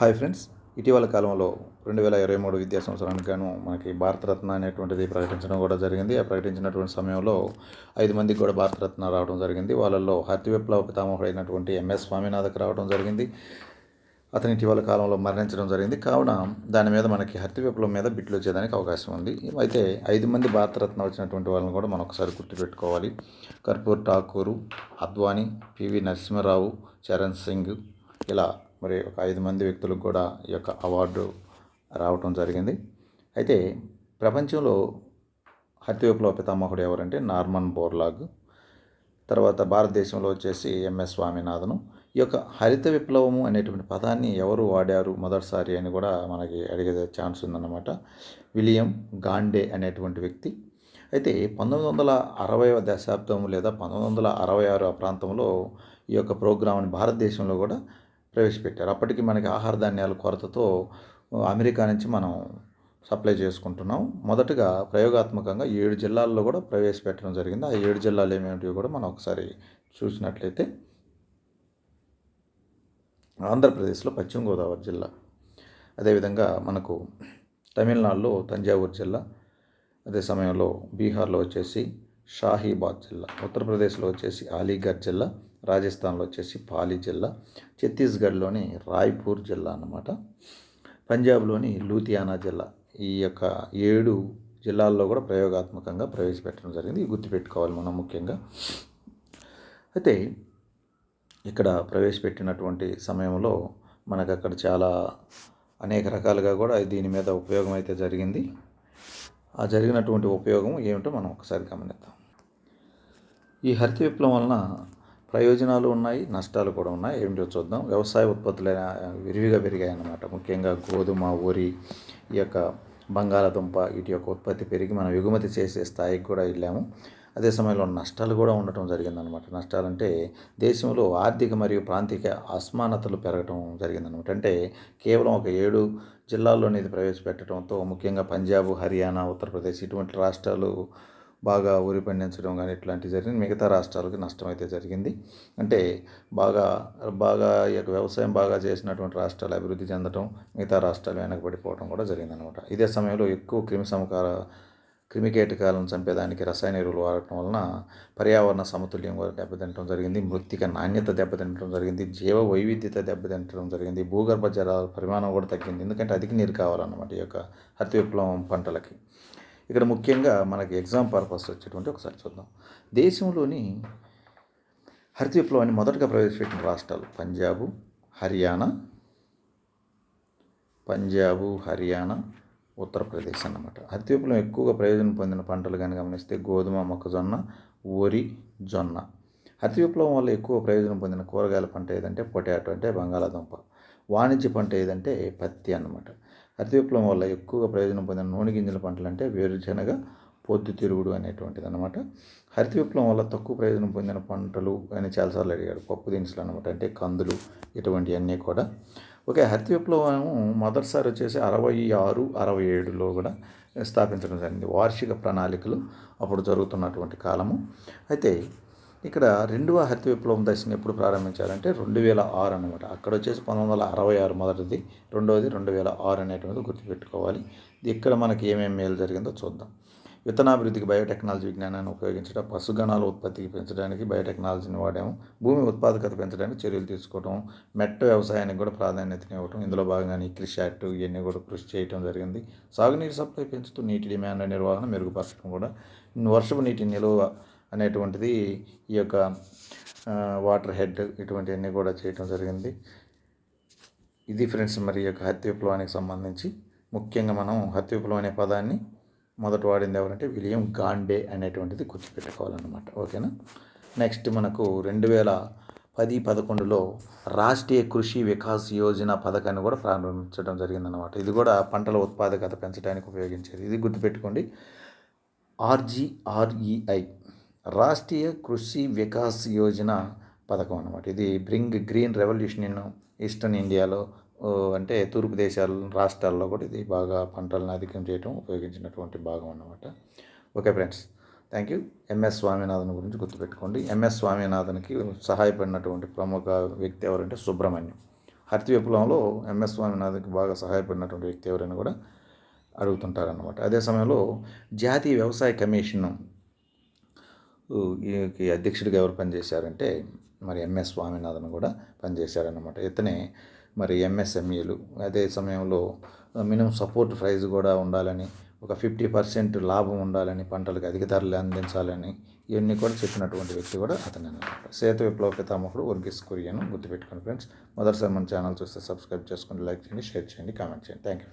Hi friends ఇటీవల కాలంలో రెండు వేల ఇరవై మూడు విద్యా సంవత్సరానికి గాను మనకి భారతరత్న అనేటువంటిది ప్రకటించడం కూడా జరిగింది. ఆ ప్రకటించినటువంటి సమయంలో ఐదు మందికి కూడా భారతరత్న రావడం జరిగింది. వాళ్ళల్లో హరిత విప్లవ పితామహుడైనటువంటి ఎంఎస్ స్వామినాథకు రావడం జరిగింది. అతని ఇటీవల కాలంలో మరణించడం జరిగింది. కావున దాని మీద మనకి హరిత విప్లవం మీద బిట్లు వచ్చేదానికి అవకాశం ఉంది. అయితే ఐదు మంది భారతరత్న వచ్చినటువంటి వాళ్ళని కూడా మనం ఒకసారి గుర్తుపెట్టుకోవాలి. కర్పూర్ ఠాకూరు అద్వానీ పివి నరసింహరావు చరణ్ సింగ్ ఇలా మరి ఒక ఐదు మంది వ్యక్తులకు కూడా ఈ యొక్క అవార్డు రావటం జరిగింది. అయితే ప్రపంచంలో హత్య విప్లవ పితామహుడు ఎవరంటే నార్మన్ బోర్లాగ్. తర్వాత భారతదేశంలో వచ్చేసి ఎంఎస్ స్వామినాథను. ఈ యొక్క హరిత విప్లవము అనేటువంటి పదాన్ని ఎవరు వాడారు మొదటిసారి అని కూడా మనకి అడిగే ఛాన్స్ ఉందన్నమాట. విలియం గాండే అనేటువంటి వ్యక్తి. అయితే పంతొమ్మిది వందల అరవైవ దశాబ్దం లేదా పంతొమ్మిది వందల అరవై ఆరు ఆ ప్రాంతంలో ఈ యొక్క ప్రోగ్రామ్ని భారతదేశంలో కూడా ప్రవేశపెట్టారు. అప్పటికి మనకి ఆహార ధాన్యాల కొరతతో అమెరికా నుంచి మనం సప్లై చేసుకుంటున్నాం. మొదటగా ప్రయోగాత్మకంగా ఏడు జిల్లాల్లో కూడా ప్రవేశపెట్టడం జరిగింది. ఆ ఏడు జిల్లాలు ఏమేమిటివి కూడా మనం ఒకసారి చూసినట్లయితే ఆంధ్రప్రదేశ్లో పశ్చిమ గోదావరి జిల్లా అదేవిధంగా మనకు తమిళనాడులో తంజావూరు జిల్లా అదే సమయంలో బీహార్లో వచ్చేసి షాహీబాద్ జిల్లా ఉత్తరప్రదేశ్లో వచ్చేసి అలీగఢ్ జిల్లా రాజస్థాన్లో వచ్చేసి పాలి జిల్లా ఛత్తీస్గఢ్లోని రాయ్పూర్ జిల్లా అన్నమాట. పంజాబ్లోని లూథియానా జిల్లా ఈ యొక్క ఏడు జిల్లాల్లో కూడా ప్రయోగాత్మకంగా ప్రవేశపెట్టడం జరిగింది. గుర్తుపెట్టుకోవాలి మనం ముఖ్యంగా. అయితే ఇక్కడ ప్రవేశపెట్టినటువంటి సమయంలో మనకు అక్కడ చాలా అనేక రకాలుగా కూడా దీని మీద ఉపయోగం అయితే జరిగింది. ఆ జరిగినటువంటి ఉపయోగం ఏమిటో మనం ఒకసారి గమనిద్దాం. ఈ హరిత విప్లవం వలన ప్రయోజనాలు ఉన్నాయి నష్టాలు కూడా ఉన్నాయి. ఏమిటో చూద్దాం. వ్యవసాయ ఉత్పత్తులు విరివిగా పెరిగాయన్నమాట. ముఖ్యంగా గోధుమ వరి ఈ యొక్క బంగాళాదుంప వీటి యొక్క ఉత్పత్తి పెరిగి మనం ఎగుమతి చేసే స్థాయికి కూడా వెళ్ళాము. అదే సమయంలో నష్టాలు కూడా ఉండటం జరిగిందనమాట నష్టాలంటే దేశంలో ఆర్థిక మరియు ప్రాంతీయ అసమానతలు పెరగటం జరిగిందనమాట అంటే కేవలం ఒక ఏడు జిల్లాల్లోనే ఇది ప్రవేశపెట్టడంతో ముఖ్యంగా పంజాబ్ హర్యానా ఉత్తరప్రదేశ్ ఇటువంటి రాష్ట్రాలు బాగా వరి పండించడం కానీ ఇట్లాంటివి జరిగింది మిగతా రాష్ట్రాలకు నష్టం అయితే జరిగింది. అంటే బాగా బాగా ఈ యొక్క వ్యవసాయం బాగా చేసినటువంటి రాష్ట్రాలు అభివృద్ధి చెందడం మిగతా రాష్ట్రాలు వెనకబడిపోవడం కూడా జరిగిందనమాట ఇదే సమయంలో ఎక్కువ క్రిమి సమకార క్రిమికీటకాలను చంపేదానికి రసాయన ఎరువులు వాడటం వలన పర్యావరణ సమతుల్యం కూడా దెబ్బతింటడం జరిగింది. మృతిక నాణ్యత దెబ్బతింటడం జరిగింది. జీవ వైవిధ్యత దెబ్బతింటడం జరిగింది. భూగర్భ జలాల పరిమాణం కూడా తగ్గింది. ఎందుకంటే అధిక నీరు కావాలన్నమాట ఈ యొక్క హరిత విప్లవం పంటలకి. ఇక్కడ ముఖ్యంగా మనకి ఎగ్జామ్ పర్పస్ వచ్చేటువంటి ఒకసారి చూద్దాం. దేశంలోని హరిత విప్లవాన్ని మొదటగా ప్రవేశపెట్టిన రాష్ట్రాలు పంజాబు హర్యానా పంజాబు హర్యానా ఉత్తరప్రదేశ్ అన్నమాట. హరిత విప్లవం ఎక్కువగా ప్రయోజనం పొందిన పంటలు కానీ గమనిస్తే గోధుమ మొక్కజొన్న వరి జొన్న. హరిత విప్లవం వల్ల ఎక్కువ ప్రయోజనం పొందిన కూరగాయల పంట ఏదంటే పొటాటో అంటే బంగాళాదుంప. వాణిజ్య పంట ఏదంటే పత్తి అన్నమాట. హరిత విప్లవం వల్ల ఎక్కువగా ప్రయోజనం పొందిన నూనె గింజల పంటలు అంటే వేరుశనగ పొద్దుతిరుగుడు అనేటువంటిది అనమాట హరిత విప్లవం వల్ల తక్కువ ప్రయోజనం పొందిన పంటలు అని చాలాసార్లు అడిగాడు. పప్పు దినుసులు అనమాట అంటే కందులు ఇటువంటివన్నీ కూడా. ఓకే హరిత విప్లవం మొదటిసారి వచ్చేసి అరవై ఆరు అరవై ఏడులో కూడా స్థాపించడం జరిగింది. వార్షిక ప్రణాళికలు అప్పుడు జరుగుతున్నటువంటి కాలము. అయితే ఇక్కడ రెండవ హరిత విప్లవం దశను ఎప్పుడు ప్రారంభించారంటే రెండు వేల ఆరు అనమాట అక్కడ వచ్చేసి పంతొమ్మిది వందల అరవై ఆరు మొదటిది రెండవది రెండు వేల ఆరు అనేటువంటిది గుర్తుపెట్టుకోవాలి. ఇక్కడ మనకి ఏమేమి మేలు జరిగిందో చూద్దాం. విత్తనాభివృద్ధికి బయోటెక్నాలజీ విజ్ఞానాన్ని ఉపయోగించడం పశుగణాల ఉత్పత్తికి పెంచడానికి బయోటెక్నాలజీని వాడాము భూమి ఉత్పాదకత పెంచడానికి చర్యలు తీసుకోవడం మెట్ట వ్యవసాయానికి కూడా ప్రాధాన్యతని ఇవ్వడం ఇందులో భాగంగానే కృషి యాక్ట్ ఇవన్నీ కూడా కృషి చేయడం జరిగింది. సాగునీరు సప్లై పెంచుతూ నీటి డిమాండ్ నిర్వహణ మెరుగుపరచడం కూడా. వర్షపు నీటి నిలువ అనేటువంటిది ఈ యొక్క వాటర్ హెడ్ ఇటువంటివన్నీ కూడా చేయటం జరిగింది. ఇది ఫ్రెండ్స్ మరి యొక్క హత్య విప్లవానికి సంబంధించి. ముఖ్యంగా మనం హత్య విప్లవం అనే పదాన్ని మొదట వాడింది ఎవరంటే విలియం గాండే అనేటువంటిది గుర్తుపెట్టుకోవాలన్నమాట. ఓకేనా? నెక్స్ట్ మనకు రెండు వేల పది పదకొండులో రాష్ట్రీయ కృషి వికాస్ యోజన పథకాన్ని కూడా ప్రారంభించడం జరిగిందనమాట ఇది కూడా పంటల ఉత్పాదకత పెంచడానికి ఉపయోగించేది. ఇది గుర్తుపెట్టుకోండి. ఆర్జీఆర్ఈఐ రాష్ట్రీయ కృషి వికాస్ యోజన పథకం అనమాట ఇది bring green revolution in eastern ఇండియాలో అంటే తూర్పు దేశాల రాష్ట్రాల్లో కూడా ఇది బాగా పంటలను అధికం చేయడం ఉపయోగించినటువంటి భాగం అన్నమాట. Okay friends thank you. M S Swaminathan గురించి గుర్తుపెట్టుకోండి. ఎంఎస్ స్వామినాథన్కి సహాయపడినటువంటి ప్రముఖ వ్యక్తి ఎవరంటే సుబ్రహ్మణ్యం. హరిత విప్లవంలో ఎంఎస్ స్వామినాథన్కి బాగా సహాయపడినటువంటి వ్యక్తి ఎవరైనా కూడా అడుగుతుంటారన్నమాట. అదే సమయంలో జాతీయ వ్యవసాయ కమిషన్ అధ్యక్షుడిగా ఎవరు పనిచేశారంటే మరి ఎంఎస్ స్వామినాథన్ కూడా పనిచేశారన్నమాట. ఇతనే మరి ఎంఎస్ఎంఈలు. అదే సమయంలో మినిమం సపోర్ట్ ప్రైస్ కూడా ఉండాలని ఒక ఫిఫ్టీ పర్సెంట్ లాభం ఉండాలని పంటలకు అధిక ధరలు అందించాలని ఇవన్నీ కూడా చెప్పినటువంటి వ్యక్తి కూడా అతనే అనమాట శ్వేత విప్లవ పితామహుడు వర్గీస్ కురియను గుర్తుపెట్టుకోండి ఫ్రెండ్స్. మొదటిసారి మన ఛానల్ చూస్తే సబ్స్క్రైబ్ చేసుకోండి లైక్ చేయండి షేర్ చేయండి కామెంట్ చేయండి. Thank you